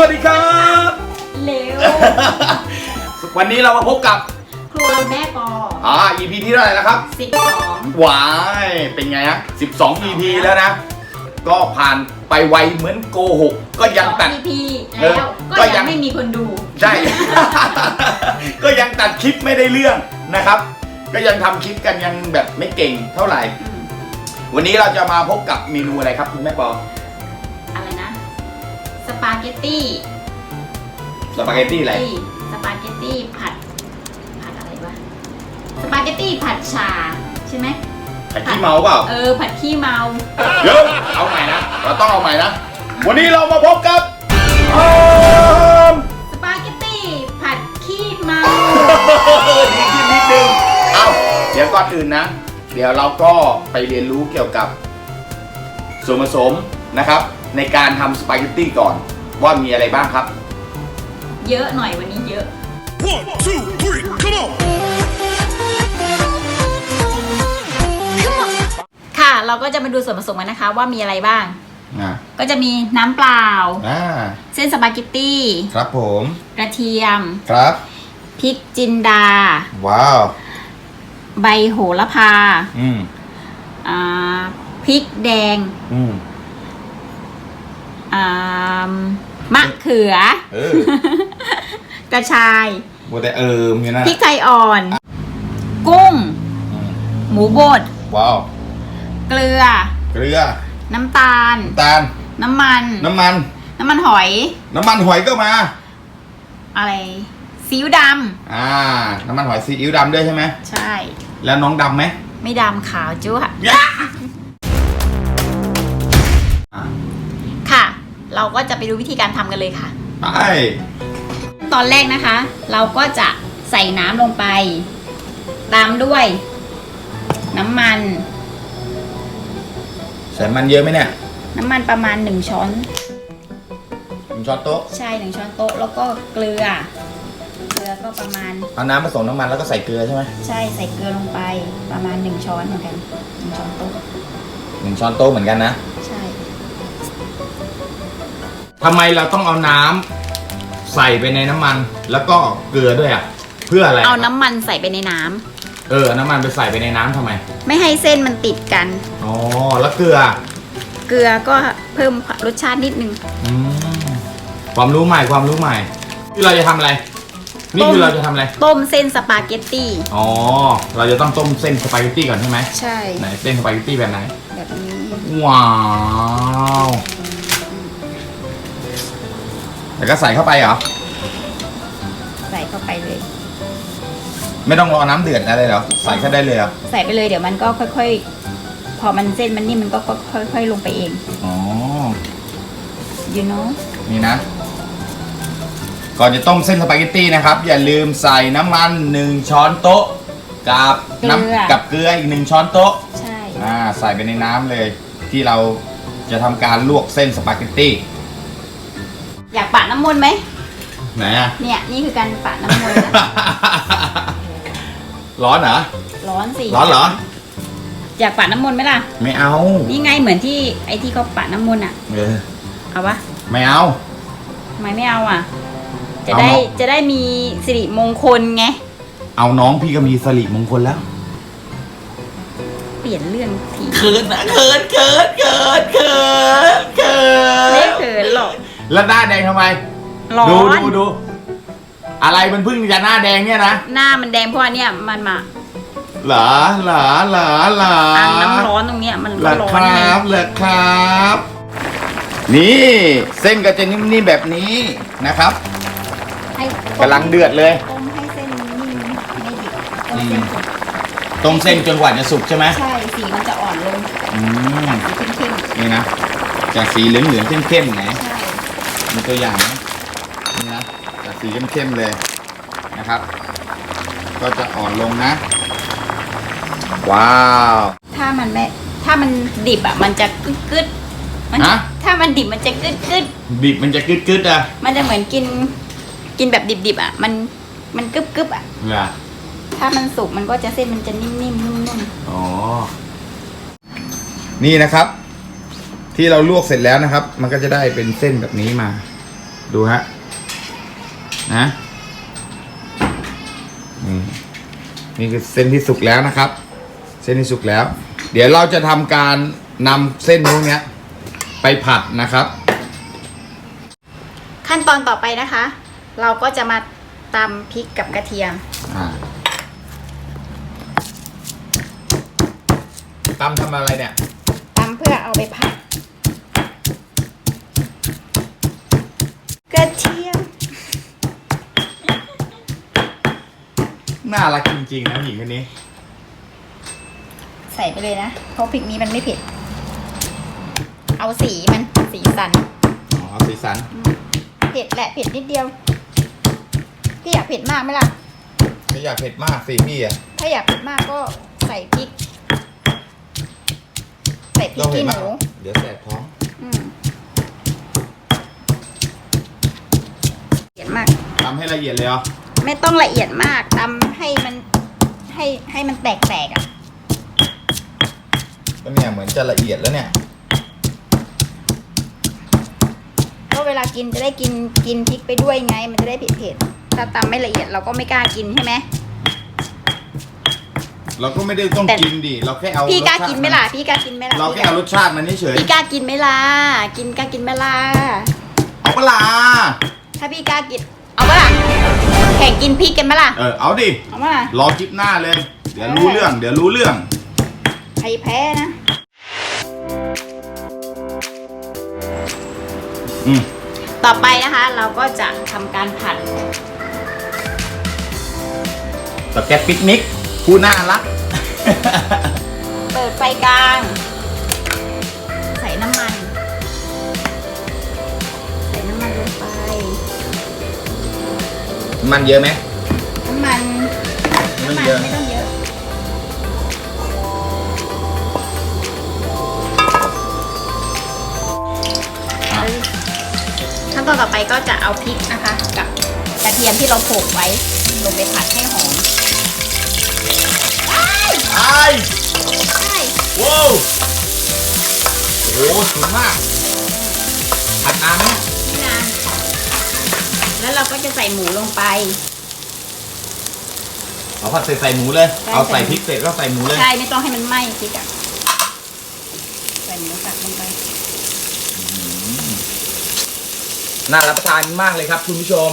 วัสดีครับเร็ววันนี้เรามาพบกับครัวแม่ปออ่า EP ที่เท่าไหร่แล้วครับสิบสองวายเป็นไงฮะ12 EP แล้วนะ ก็ผ่านไปไวเหมือนโกหก ก็ยังตัด พีเออแล้วก็ก็ยัยัง งไม่มีคนดู ใช่ ก็ยังตัดคลิปไม่ได้เรื่องนะครับ ก็ยังทำคลิปกันยังแบบไม่เก่งเท่าไหร่อืมวันนี้เราจะมาพบกับเมนูอะไรครับคุณแม่ปออะไรนะ สปาเกตตี้สปาเกตตี้อะไรสปาเกตตี้ผัด ผัดอะไรวะสปาเกตตี้ผัดชาใช่ไหมผัดขี้เมาเปล่าเออผัดขี้เมาเดี๋ยวเอาใหม่นะเราต้องเอาใหม่นะวันนี้เรามาพบกับออมสปาเกตตี้ผัดขี้เมาดีขึ้นนิดนึงเอาเดี๋ยวก่อนอื่นนะ เดี๋ยวเราก็ไปเรียนรู้เกี่ยวกับส่วนผสม นะครับ ในการทำสปาเกตตี้ก่อนว่ามีอะไรบ้างครับ เยอะหน่อยวันนี้เยอะ One, two, three, come on! ค่ะ เราก็จะมาดูส่วนผสมกันนะคะ ว่ามีอะไรบ้าง อ่าก็จะมีน้ำเปล่า อ่าเส้นสปาเกตตี้ ครับผมกระเทียม ครับ พริกจินดา ว้าว ใบโหระพาอืมอ่าพริกแดง อืม อ่ามะเขือ เออ กระชายบัวแต่เอิมอยู่นะพริกไทยอ่อน กุ้ง อืมหมูบด ว้าว เกลือ เกลือน้ำตาล น้ำตาล น้ำมัน น้ำมัน น้ำมันหอย น้ำมันหอยก็มา อะไรซีอิ๊วดอ่า น้ำมันหอยซีอิ๊วดำด้วยใช่ไหมำใช่ แล้วน้องดำไหม ไม่ดำขาวจุ๊ะยะอะ เราก็จะไปดูวิธีการทำกันเลยค่ะ ไป ตอนแรกนะคะ เราก็จะใส่น้ำลงไป ตามด้วย น้ำมัน ใส่มันเยอะไหมเนี่ยน้ำมันประมาณ 1 ช้อน หนึ่งช้อนโต๊ะใช่หนึ่งช้อนโต๊ะ แล้วก็เกลือ เกลือก็ประมาณ เอาน้ำผสมน้ำมันแล้วก็ใส่เกลือใช่ไหมใช่ ใส่เกลือลงไปประมาณ 1 ช้อนเหมือนกันหนึ่งช้อนโต๊ะ หนึ่งช้อนโต๊ะเหมือนกันนะใช่ ทำไมเราต้องเอาน้ำใส่ไปในน้ำมัน แล้วก็เกลือด้วยอะ เพื่ออะไรเอาน้ำมันใส่ไปในน้ำเออน้ำมันไปใส่ไปในน้ำทำไมไม่ให้เส้นมันติดกัน อ๋อแล้วเกลือเกลือก็เพิ่มรสชาตินิดนึง อืมความรู้ใหม่ความรู้ใหม่ที่เราจะทำอะไร นี่คือเราจะทำอะไร ต้มเส้นสปาเกตตี้ อ๋อ เราจะต้องต้มเส้นสปาเกตตี้ก่อนใช่ไหมใช่ ไหนเส้นสปาเกตตี้แบบไหน แบบนี้ ว้าว แล้วก็ใส่เข้าไปเหรอ ใส่เข้าไปเลย ไม่ต้องรอน้ำเดือดอะไรเหรอ ใส่แค่ได้เลยเหรอ ใส่ไปเลยเดี๋ยวมันก็ค่อยๆ พอมันเส้นมันนิ่มมันก็ค่อยๆลงไปเอง อ๋อ you know นี่นะ ก่อนจะต้มเส้นสปาเกตตี้นะครับ อย่าลืมใส่น้ำมัน 1 ช้อนโต๊ะ กับน้เกลือำกับเกลืออีก 1 ช้อนโต๊ะ ใช่ อ่า ใส่ไปในน้ำเลย ที่เราจะทำการลวกเส้นสปาเกตตี้ อยากปะน้ำมนต์ไหม ไหนอะเนี่ยนี่คือการปะน้ำมนต์นะร้อนเหรอ ร้อนสิร้อนเหรอ อยากปะน้ำมนต์ไหมล่ะ ไม่เอา นี่ไงเหมือนที่ไอ้ที่เขาปะน้ำมนต์อะ เออ เอาวะไม่เอาทำไมไม่เอาอะ จะเอาได้เนอะจะได้มีสิริมงคลไง เอาน้องพี่ก็มีสลิมงคลแล้ว เปลี่ยนเรื่องทีเขินนะเขินเขินเขินเขินเขิไม่นเขินหรอก แล้วหน้าแดงทำไม ร้อดูน ดูดู อะไรมันเพิ่งจะหน้าแดงเนี่ยนะ หน้ามันแดงเพราะว่าเนี่ยมันมาเหรอเหรอเหรอเหรออ่างน้ำร้อนตรงเนี้ยมันเหรก็อร้อคนไงรับเหรอครับ นี่เส้นก็จะนิ่มๆแบบนี้นะครับให้กำลังเดือดเลย ต้มให้เส้นนิ่มไม่ดิบต้มอืเส้มนต้มเส้นจนกว่าจะสุกใช่ไหมใช่สีมันจะอ่อนลงอืมสีเข้มนี่นะจากสีเหลืองเหลืองๆเข้มๆไหน ๆใช่ มีตัวอย่างนะนี่นะจากสีเข้มๆเลยนะครับ ก็จะอ่อนลงนะ ว้าวถ้ามันไม่ถ้ามันดิบอะมันจะกึดกึดๆมันฮะถ้ามันดิบมันจะกึดกึดบีบมันจะกึดๆอะๆมันจะเหมือนกิน กินแบบดิบๆอะมันมันกึบกึบๆอะ เหรอถ้ามันสุกมันก็จะเส้นมันจะนิ่มๆนุ่มอ๋อนี่นะครับ ที่เราลวกเสร็จแล้วนะครับ มันก็จะได้เป็นเส้นแบบนี้มา ดูฮะนะนี่นี่คือเส้นที่สุกแล้วนะครับ เส้นที่สุกแล้ว เดี๋ยวเราจะทำการนำเส้นพวกเนี้ยไปผัดนะครับ ขั้นตอนต่อไปนะคะ เราก็จะมาตำพริกกับกระเทียมอ่าตำทำอะไรเนี่ยตำเพื่อเอาไปผัด กระเทียม น่ารักจริงๆนะหญิงคนนี้ ใส่ไปเลยนะ เพราะพริกนี้มันไม่เผ็ด เอาสีมันสีสัน อ๋อสีสัน เผ็ดแหละเผ็ดนิดเดียว พี่อยากเผ็ดมากไหมล่ะไม่อยากเผ็ดมากสิพี่อะถ้าอยากเผ็ดมากก็ใส่พริก ใส่พริกต้องเผ็ขี้ดหมากนู เดี๋ยวแสบท้อง อืมละเอียด มากทำให้ละเอียดเลยเหรอไม่ต้องละเอียดมากตำให้มันให้ให้มันแตกๆอะ ก็เนี่ยเหมือนจะละเอียดแล้วเนี่ย ก็เวลากินจะได้กินกินพริกไปด้วยไง มันจะได้เผ็ดๆถ้าตำไม่ละเอียดเราก็ไม่กล้ากินใช่ไหม เราก็ไม่ได้ต้องแต่ กินดิเราแค่เอาพี่กล้ารสชติกินไหมล่ะพี่กล้ากินไหมล่ะเราแค่เอารสชาติมันเฉยพี่กล้ากินไหมล่ะกินกล้ากินไหมล่ะ ๆเอาปะลาถ้าพี่กล้ากิน เอาปะล่ะแข่งกินพริกกันไหมล่ะ เออเอาดิเอาปะล่ะ รอคลิปหน้าเลย เดี๋ยวรู้เรื่อง เดี๋ยวรู้เรื่อง ใครแพ้นะ อืมต่อไปนะคะเราก็จะทำการผัด สแกตปิกนิกผู้น่ารัก เปิดไฟกลาง มันเยอะไหมน้ำมันไม่น้ำมันเยอะไม่ต้องเยอะอะขั้นตอนต่อไปก็จะเอาพริกนะคะ กับกระเทียมที่เราโขลกไว้ ลงไปผัดให้หอมไอ้ใช่ว้าวโอ้โหสุดมากผัดนานไหมไม่นาน แล้วเราก็จะใส่หมูลงไป เอาผัดใส่ใส่หมูเลย ใช่เอาใส่ใส่ พริกเสร็จก็ใส่หมูเลย ใช่ไม่ต้องให้มันไหม้พริกอะใส่หมูสับลงไป น่ารับประทานมากเลยครับ คุณผู้ชม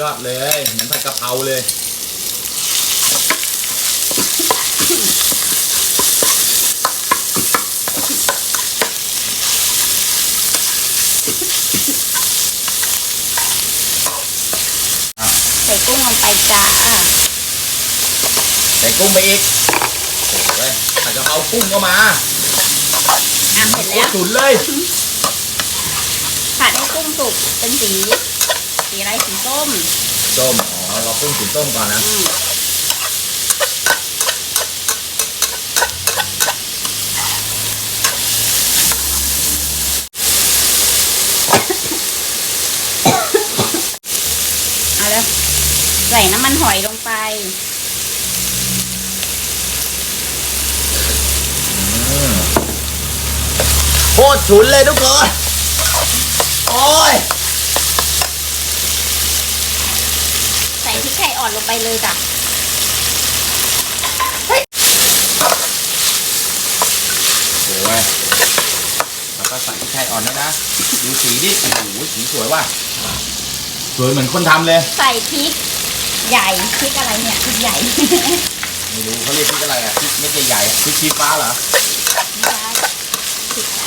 ยอดเลยเหมือนผัดกะเพราเลย ใส่กุ้งลงไปจ้า ใส่กุ้งไปอีกโอ้ยผัดกะเพรากุ้งก็มาอะเสร็จแล้วสุดเลยผัดให้กุ้งสุกเป็นสี สีอะไรสีส้มส้มอ๋อเรากุ้งสีส้มก่อนนะอืมเอาแล้วใส่น้ำมันหอยลงไป โค ตรฉุนเลยทุกคน โอ้ย ใส่พริกไทยอ่อนลงไปเลยจ้ะโอ้ยแล้วก็ใส่พริกไทยอ่อนแล้วนะ ดูสีดิ โอ้โหสีสวยว่ะ สวยเหมือนคนทำเลย ใส่พริกใหญ่พริกอะไรเนี่ยพริกใหญ่ ไม่รู้เขาเรียกพริกอะไรอะพริกเม็ดใหญ่ๆอะพริกชี้ฟ้าเหรอ ไม่ได้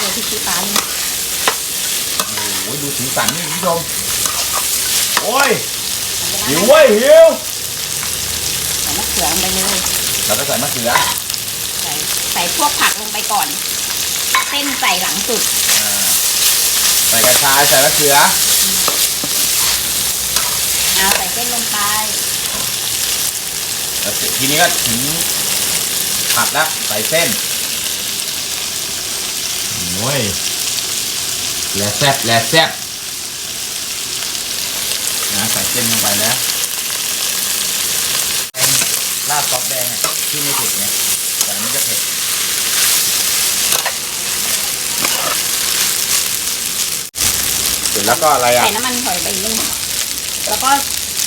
พริกเออพริกชี้ฟ้านี่โอ้โหดูสีสันนี่คุณผู้ชมโอ้ยใส่หิวไปเว้ยหิวใส่มะเขือลงไปเลยเราก็ใส่มะเขือใส่ใส่พวกผักลงไปก่อน เส้นใส่หลังสุดอ่าใส่กระชายใส่มะเขือเอาใส่เส้นลงไปแล้วทีนี้ก็ถึงผัดแล้วใส่เส้นโอ้ ยแลแซ่บแลแซ่บนะใส่เส้นลงไปแล้วแกงราดซอสแดงอะที่ไม่เผ็ดไงแต่อันนี้จะเผ็ดเสร็จแล้วก็อะไรอะใส่น้ำมันหอยไปนิดนึงแล้วก็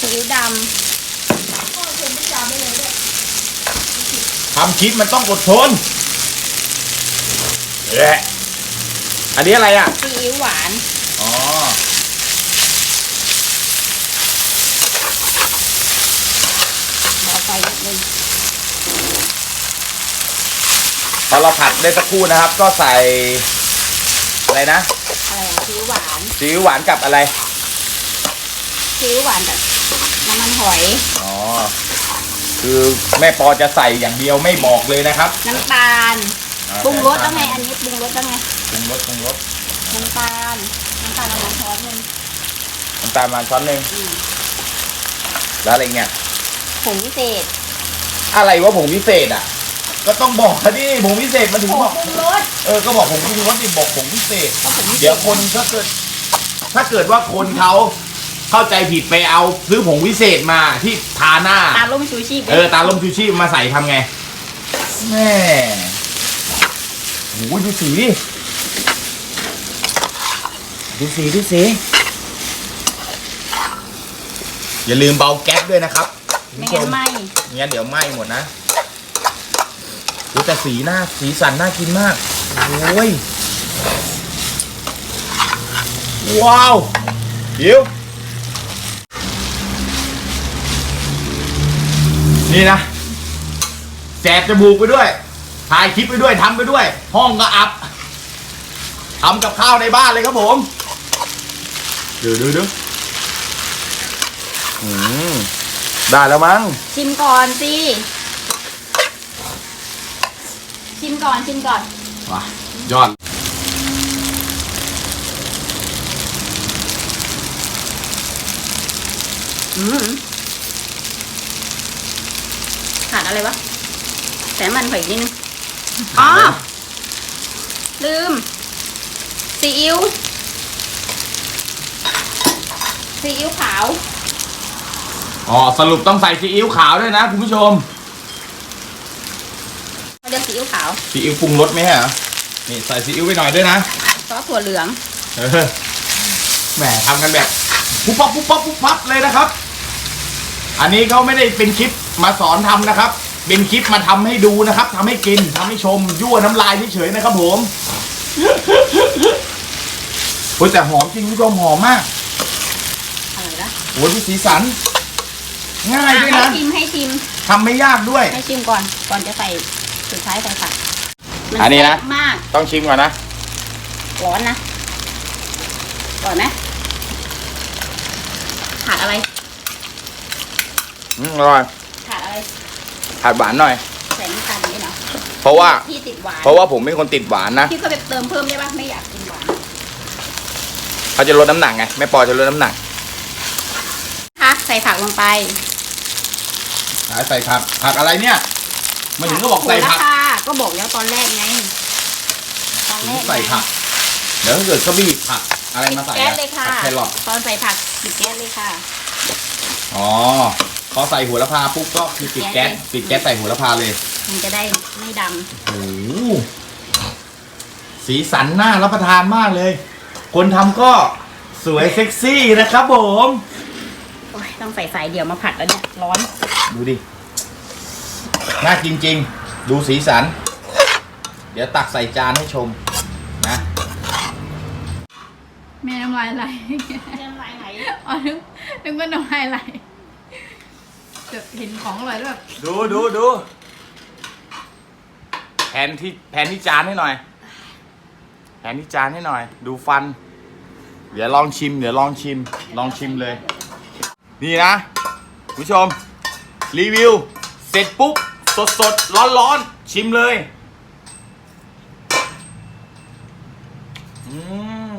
ซีอิ๊วดทำคลิปมันต้องอดทนแหละ อันนี้อะไรอะำซีอิ๊วหวาน อ๋อ รอไฟนิดนึงพอเราผัดได้สักครู่นะครับ ก็ใส่อะไรนะอะไรอะซีอิ๊วหวานซีอิ๊วหวานกับอะไร ซีอิ๊วหวานกับน้ำมันหอย อ๋อ คือแม่ปอจะใส่อย่างเดียวไม่บอกเลยนะครับน้ำตาล อ่าปรุงรสแล้วไงอันนี้ปรุงรสแล้วไง ปรุงรสปรุงรสน้ำตาลน้ำตาลประมาณช้อนหนึงน้ำตาลประมาณช้อนหนึ่งอืมแล้วอะไรเนี่ย ผงพิเศษอะไรว่าผงพิเศษอะ ก็ต้องบอกเขาดิผงพิเศษมันถึงผงบอก ปรุงรสเออ ก็บอกผงปรุงรสดิบอกผงพิเศษ ก็ผงพิเศษเดี๋ยวคนถ้าเกิด ถ้าเกิดว่าคนเขาเข้าใจผิดไปเอาซื้อผงวิเศษมาที่ทาหน้า ตาล่มชูชีพเออตาลมชูชีพมาใส่ทำไงแม่โอ้ยดูสีดิ ดูสีดูสีอย่าลืมเบาแก๊สด้วยนะครับคุณไม่ผู้ชงั้นไหมงั้นเดี๋ยวไหม้หมดนะดูแต่สีหน้าสีสันน่ากินมากโอ้ยว้าวเดี๋ยวนี่นะแสบจมูกไปด้วยถ่ายคลิปไปด้วยทำไปด้วย ห้องก็อับทำกับข้าวในบ้านเลยครับผม ดูดูดูอืมได้แล้วมั้ง ชิมก่อนสิ ชิมก่อนชิมก่อนว้ายอด อืมขาดอะไรวะแต่น้ำมันหอยอีกนิดนึง อ๋อ ลืมซีอิ๊ว ซีอิ๊วขาว อ๋อสรุปต้องใส่ซีอิ๊วขาวด้วยนะคุณผู้ชมเขาเรียกซีอิ๊วขาวซีอิ๊วปรุงรสไหมฮะนี่ใส่ซีอิ๊วไปหน่อยด้วยนะซอสถั่วเหลืองเออแหมทำกันแบบปุ๊บปั๊บปุ๊บปั๊บปุ๊บปั๊บเลยนะครับ อันนี้เขาไม่ได้เป็นคลิปมาสอนทำนะครับ เป็นคลิปมาทำให้ดูนะครับทำให้กินทำให้ชมยั่วน้ำลายเฉยๆนะครับผมโอ้ยแต่หอมจริงคุณผู้ชมหอมมากอะไรนะ โอ้ยดูสีสัน ง่ายด้วยให้นะชิมให้ชิมทำไม่ยากด้วย ให้ชิมก่อน ก่อนจะใส่สุดท้ายใส่ผักมัอันนี้นะ แซ่บมากต้องชิมก่อนนะร้อนนะก่อนไหมขาดอะไรอืมอร่อยขาดอะไรผัดหวานหน่อย ใส่น้ำตาลนี่เนาะเพราะว่า ที่ติดหวานเพราะว่าผมเป็นคนติดหวานนะพี่ก็ไปเติมเพิ่มได้ปะไม่อยากกินหวานเขาจะลดน้ำหนักไงแม่ปอจะลดน้ำหนักพัก ใส่ผักลงไปใส่ผักผักอะไรเนี่ยมาถึงก็บอกใส่ผัก โหระพาก็บอกแล้วตอนแรกไง ตอนแรกไงใส่ผัก เดี๋ยวถ้าเกิดเขาบีบผักอะไรปิดมาใส่แก๊สอะเลยค่ะผักแครอทตอนใส่ผักปิดแก๊สเลยค่ะ อ๋อพอใส่หัวละพาปุ๊บก็คือปิดแก๊สแก๊สเลยปิดแก๊สใส่หัวละพาเลยมันจะได้ไม่ดโอ้โหสีสันน่ารับประทานมากเลย คนทำก็สวยเซ็กซี่นะครับผมำโอ้ย ต้องใส่สายเดี่ยวมาผัดแล้วเนี่ยร้อน ดูดิ น่ากินจริง ดูสีสัน เดี๋ยวตักใส่จานให้ชมนะแม่น้ำลายไหลเรื่องไรไหนอ๋อนึกนึกว่าน้ำลายไหลเดี๋ยวเห็นของอร่อยแล้วแบบดูดูดูแผนที่แผนที่จานให้หน่อย แผนที่จานให้หน่อย ดูฟัน เดี๋ยวลองชิม เดี๋ยวลองชิม ลองชิมเลย นี่นะคุณผู้ชม รีวิว เสร็จปุ๊บ สดสดร้อนร้อนชิมเลยอืม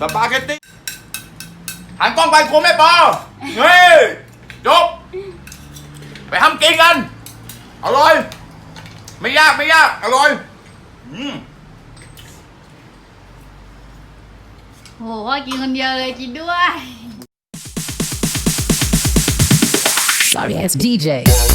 สปาเกตตี้หันกล้องไปกลัวแม่ปอเฮ้ยจบ ไปทำกินกัน อร่อย ไม่ยากไม่ยาก อร่อย อืมโหกินคนเดียวเลยกินด้วย Sorry ass DJ.